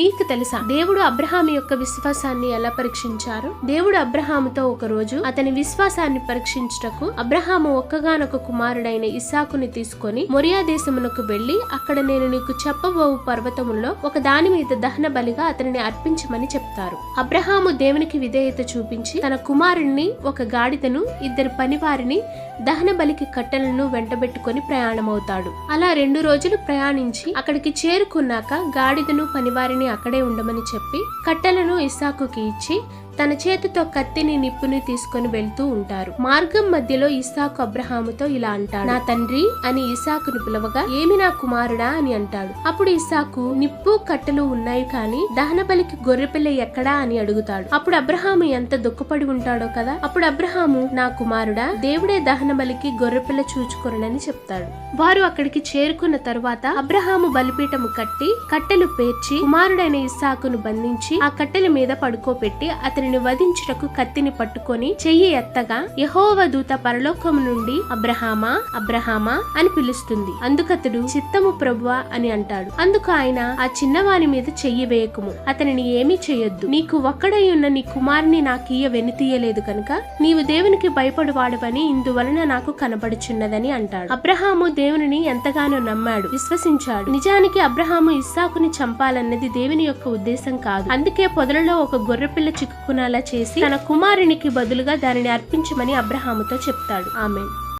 మీకు తెలుసా? దేవుడు అబ్రహాం యొక్క విశ్వాసాన్ని ఎలా పరీక్షించారు? దేవుడు అబ్రహాముతో ఒక రోజు అతని విశ్వాసాన్ని పరీక్షించుటకు అబ్రహాము ఒక్కగానొక కుమారుడైన ఇస్సాకుని తీసుకొని మొరియా దేశమునకు వెళ్ళి అక్కడ నేను నీకు చెప్పబోవు పర్వతములో ఒక దాని మీద దహన బలిగా అతనిని అర్పించమని చెప్తారు. అబ్రహాము దేవునికి విధేయత చూపించి తన కుమారుణ్ణి ఒక గాడిదను ఇద్దరు పనివారిని దహన బలికి కట్టెలను వెంటబెట్టుకొని ప్రయాణమవుతాడు. అలా రెండు రోజులు ప్రయాణించి అక్కడికి చేరుకున్నాక గాడిదను పనివారిని అక్కడే ఉండమని చెప్పి కట్టెలను ఇస్సాకుకి ఇచ్చి తన చేతితో కత్తిని నిప్పుని తీసుకొని వెళ్తూ ఉంటారు. మార్గం మధ్యలో ఇసాకు అబ్రహాముతో ఇలా అంటాడు. నా తండ్రి అని ఇసాకును పిలవగా ఏమి నా కుమారుడా? అని అంటాడు. అప్పుడు ఇసాకు నిప్పు కట్టెలు ఉన్నాయి కానీ దహన బలికి గొర్రెపిల్ల ఎక్కడా? అని అడుగుతాడు. అప్పుడు అబ్రహాము ఎంత దుఃఖపడి ఉంటాడో కదా? అప్పుడు అబ్రహాము నా కుమారుడా దేవుడే దహన బలికి గొర్రెపిల్ల చూచుకొనని చెప్తాడు. వారు అక్కడికి చేరుకున్న తరువాత అబ్రహాము బలిపీఠము కట్టి కట్టెలు పేర్చి కుమారుడైన ఇస్సాకును బంధించి ఆ కట్టెల మీద పడుకోబెట్టి అతనిని వధించుటకు కత్తిని పట్టుకొని చెయ్యి ఎత్తగా యహోవ దూత పరలోకము నుండి అబ్రహామా అబ్రహామా అని పిలుస్తుంది. అందుకతడు చిత్తము ప్రభువా అని అంటాడు. అందుకు ఆయన ఆ చిన్నవాని మీద చెయ్యి వేయకుము. అతనిని ఏమీ చేయొద్దు నీకు ఒక్కడై ఉన్న నీ కుమారుని నాకీయ వెనుతీయలేదు కనుక నీవు దేవునికి భయపడువాడవని ఇందువలన నాకు కనబడుచున్నదని అంటాడు. అబ్రహాము దేవుని ఎంతగానో నమ్మాడు విశ్వసించాడు. నిజానికి అబ్రహాము ఇస్సాకుని చంపాలన్నది దేవుని యొక్క ఉద్దేశం కాదు. అందుకే పొదలలో ఒక గొర్రెపిల్ల అలా చేసి తన కుమారునికి బదులుగా దానిని అర్పించమని అబ్రహాముతో చెప్తాడు. ఆమె